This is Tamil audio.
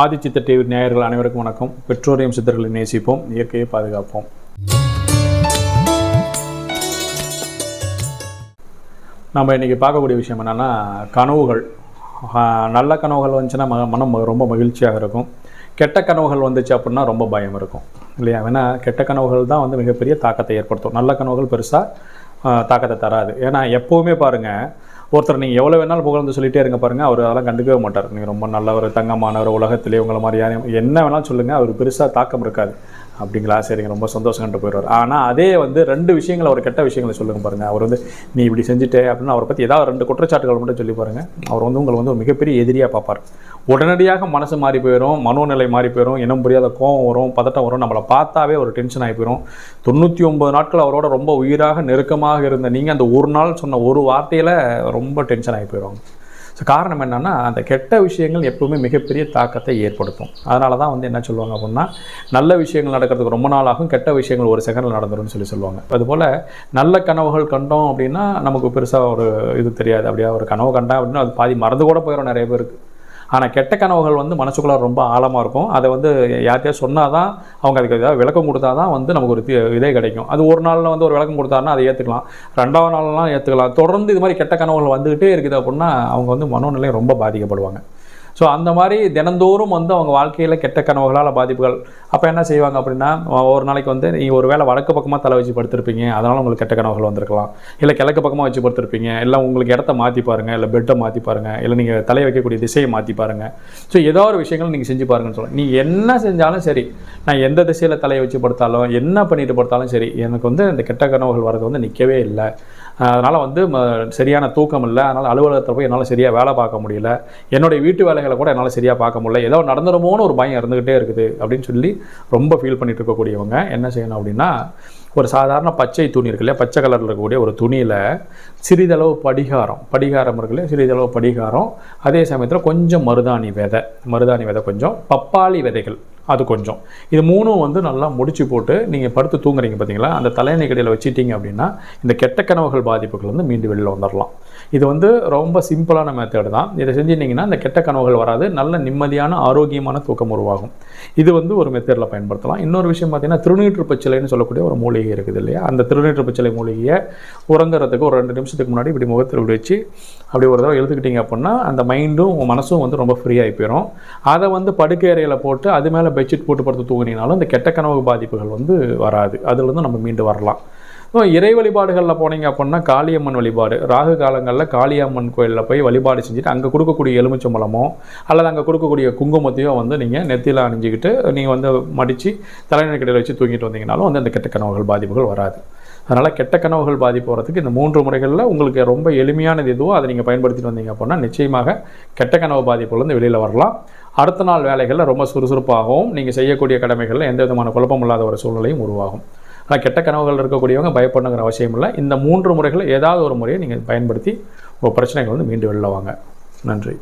ஆதிச்சித்த டிவி நேயர்கள் அனைவருக்கும் வணக்கம். பெற்றோரையும் சித்தர்களை நேசிப்போம். இயற்கையை பாதுகாப்போம். நம்ம இன்றைக்கி பார்க்கக்கூடிய விஷயம் என்னென்னா கனவுகள். நல்ல கனவுகள் வந்துச்சுன்னா ம மனம் ரொம்ப மகிழ்ச்சியாக இருக்கும். கெட்ட கனவுகள் வந்துச்சு அப்படின்னா ரொம்ப பயம் இருக்கும். இல்லையா? ஏன்னா கெட்ட கனவுகள் தான் வந்து மிகப்பெரிய தாக்கத்தை ஏற்படுத்தும். நல்ல கனவுகள் பெருசாக தாக்கத்தை தராது. ஏன்னா எப்போவுமே பாருங்கள் ஒருத்தர் நீங்கள் எவ்வளோ வேணாலும் புகழ்ந்து சொல்லிட்டே இருங்க பாருங்கள் அவர் அதெல்லாம் கண்டுக்கவே மாட்டார். நீங்கள் ரொம்ப நல்லவர் தங்கமானவர் உலகத்திலே உங்களை மாதிரி யாரையும் என்ன வேணாலும் சொல்லுங்கள் அவர் பெருசாக தாக்கம் இருக்காது. அப்படிங்களா? சரிங்க. ரொம்ப சந்தோஷம்ன்ட்டு போயிடுவார். ஆனால் அதே வந்து ரெண்டு விஷயங்களை ஒரு கெட்ட விஷயங்களை சொல்லுங்க பாருங்கள் அவர் வந்து நீ இப்படி செஞ்சுட்டே அப்படின்னு அவரை பற்றி ஏதாவது ரெண்டு குற்றச்சாட்டுகள் மட்டும் சொல்லி பாருங்கள் அவர் வந்து உங்களை வந்து ஒரு மிகப்பெரிய எதிரியாக பார்ப்பார். உடனடியாக மனசு மாறி போயிடும் மனோநிலை மாறி போயிடும் இனம் புரியாத கோவம் வரும் பதட்டம் வரும். நம்மளை பார்த்தாவே ஒரு டென்ஷன் ஆகி போயிடும் தொண்ணூற்றி ஒம்பது நாட்கள் அவரோட ரொம்ப உயிராக நெருக்கமாக இருந்த நீங்கள் அந்த ஒரு நாள் சொன்ன ஒரு வார்த்தையில் ரொம்ப டென்ஷன் ஆகி போயிடுவாங்க ஸோ காரணம் என்னென்னா அந்த கெட்ட விஷயங்கள் எப்பவுமே மிகப்பெரிய தாக்கத்தை ஏற்படுத்தும். அதனால தான் வந்து என்ன சொல்லுவாங்க அப்படின்னா நல்ல விஷயங்கள் நடக்கிறதுக்கு ரொம்ப நாள் ஆகும் கெட்ட விஷயங்கள் ஒரு செகண்டில் நடந்துரும்னு சொல்லி சொல்லுவாங்க. அதுபோல் நல்ல கனவுகள் கண்டோம் அப்படின்னா நமக்கு பெருசாக ஒரு இது தெரியாது. அப்படியே ஒரு கனவு கண்டா அப்படின்னா அது பாதி மறந்து கூட போயிடும் நிறைய பேருக்கு. ஆனால் கெட்ட கனவுகள் வந்து மனசுக்குள்ளே ரொம்ப ஆழமாக இருக்கும். அதை வந்து யார்கிட்டயா சொன்னால் தான் அவங்க அதுக்கு ஏதாவது விளக்கம் கொடுத்தா தான் வந்து நமக்கு ஒரு இதே கிடைக்கும். அது ஒரு நாளில் வந்து ஒரு விளக்கம் கொடுத்தாருன்னா அதை ஏற்றுக்கலாம் ரெண்டாவது நாள்லாம் ஏற்றுக்கலாம் தொடர்ந்து இது மாதிரி கெட்ட கனவுகள் வந்துக்கிட்டே இருக்குது அப்படின்னா அவங்க வந்து மனோநிலை ரொம்ப பாதிக்கப்படுவாங்க. ஸோ அந்த மாதிரி தினந்தோறும் வந்து அவங்க வாழ்க்கையில் கெட்ட கனவுகளால் பாதிப்புகள். அப்போ என்ன செய்வாங்க அப்படின்னா ஒரு நாளைக்கு வந்து நீங்கள் ஒரு வேளை வடக்கு பக்கமாக தலை வச்சு படுத்திருப்பீங்க. அதனால் உங்களுக்கு கெட்ட கனவுகள் வந்திருக்கலாம். இல்லை கிழக்கு பக்கமாக வச்சு படுத்திருப்பீங்க. இல்லை உங்களுக்கு இடத்த மாற்றி பாருங்கள் இல்லை பெட்டை மாற்றி பாருங்கள் இல்லை நீங்கள் தலை வைக்கக்கூடிய திசையை மாற்றி பாருங்கள் ஸோ ஏதோ ஒரு விஷயங்கள் நீங்கள் செஞ்சு பாருங்கன்னு சொல்லலாம். நீ என்ன செஞ்சாலும் சரி நான் எந்த திசையில் தலையை வச்சு படுத்தாலும் என்ன பண்ணிட்டு படுத்தாலும் சரி எனக்கு வந்து இந்த கெட்ட கனவுகள் வர்றது வந்து நிற்கவே இல்லை. அதனால் வந்து ம- சரியான தூக்கம் இல்லை. அதனால் அலுவலகத்தில் போய் என்னால் சரியாக வேலை பார்க்க முடியல. என்னுடைய வீட்டு வேலைகளை கூட என்னால் சரியாக பார்க்க முடியல. ஏதோ நடந்துருமோன்னு ஒரு பயம் இருந்துக்கிட்டே இருக்குது அப்படின்னு சொல்லி ரொம்ப ஃபீல் பண்ணிட்டு இருக்கக்கூடியவங்க என்ன செய்யணும் அப்படின்னா ஒரு சாதாரண பச்சை துணி இருக்கு இல்லையா? பச்சை கலரில் இருக்கக்கூடிய ஒரு துணியில் சிறிதளவு படிகாரம் படிகாரம் இருக்கு இல்லையா? சிறிதளவு படிகாரம். அதே சமயத்தில் கொஞ்சம் மருதாணி விதை மருதாணி விதை கொஞ்சம் பப்பாளி விதைகள். அது கொஞ்சம். இது மூணும் வந்து நல்லா முடிச்சு போட்டு நீங்கள் படுத்து தூங்குறீங்க பார்த்தீங்களா அந்த தலையணை கடையில் வச்சிட்டீங்க அப்படின்னா இந்த கெட்ட கனவுகள் பாதிப்புகள் வந்து மீண்டு வெளியில் வந்துடலாம் இது வந்து ரொம்ப சிம்பிளான மெத்தேடு தான். இதை செஞ்சிட்டிங்கன்னா இந்த கெட்ட கனவுகள் வராது. நல்ல நிம்மதியான ஆரோக்கியமான தூக்கம் உருவாகும். இது வந்து ஒரு மெத்தேடில் பயன்படுத்தலாம். இன்னொரு விஷயம் பார்த்தீங்கன்னா திருநீற்று பச்சிலைன்னு சொல்லக்கூடிய ஒரு மூலிகை இருக்குது இல்லையா? அந்த திருநீற்று பச்சிலை மூலிகையை உறங்குறதுக்கு ஒரு ரெண்டு நிமிஷத்துக்கு முன்னாடி இப்படி முகத்தில் இப்படி வச்சு அப்படி ஒரு தடவை எழுதுக்கிட்டீங்க அப்படின்னா அந்த மைண்டும் உங்கள் மனசும் வந்து ரொம்ப ஃப்ரீயாகி போயிடும் அதை வந்து படுக்கை அறையில் போட்டு அது மேலே பெட்ஷீட் போட்டு படுத்து தூங்கினீங்கனாலும் இந்த கெட்ட கனவு பாதிப்புகள் வந்து வராது. அதுலேருந்து நம்ம மீண்டு வரலாம். இறை வழிபாடுகளில் போனீங்க அப்படின்னா காளியம்மன் வழிபாடு. ராகு காலங்களில் காளியம்மன் கோயிலில் போய் வழிபாடு செஞ்சுட்டு அங்கே கொடுக்கக்கூடிய எலுமிச்சம்பழமோ அல்லது அங்கே கொடுக்கக்கூடிய குங்குமத்தையோ வந்து நீங்கள் நெத்தியில் அணிஞ்சிக்கிட்டு நீங்கள் வந்து மடித்து தலைநகர் கடையில் வச்சு தூங்கிட்டு வந்தீங்கனாலும் வந்து அந்த கெட்ட கனவுகள் பாதிப்புகள் வராது. அதனால் கெட்ட கனவுகள் பாதிப்பு வரதுக்கு இந்த மூன்று முறைகளில் உங்களுக்கு ரொம்ப எளிமையானது எதுவோ அதை நீங்கள் பயன்படுத்திட்டு வந்தீங்க அப்படின்னா நிச்சயமாக கெட்ட கனவு பாதிப்புலேருந்து வெளியில் வரலாம். அடுத்த நாள் வேலைகளில் ரொம்ப சுறுசுறுப்பாகவும் நீங்கள் செய்யக்கூடிய கடமைகளில் எந்த விதமான குழப்பம் இல்லாத ஒரு சூழ்நிலையும் உருவாகும். ஆனால் கெட்ட கனவுகள் இருக்கக்கூடியவங்க பயப்படணுங்கிற அவசியம் இல்லை. இந்த மூன்று முறைகளை ஏதாவது ஒரு முறையை நீங்கள் பயன்படுத்தி உங்கள் பிரச்சனைகள் வந்து மீண்டு வெளில வாங்க. நன்றி.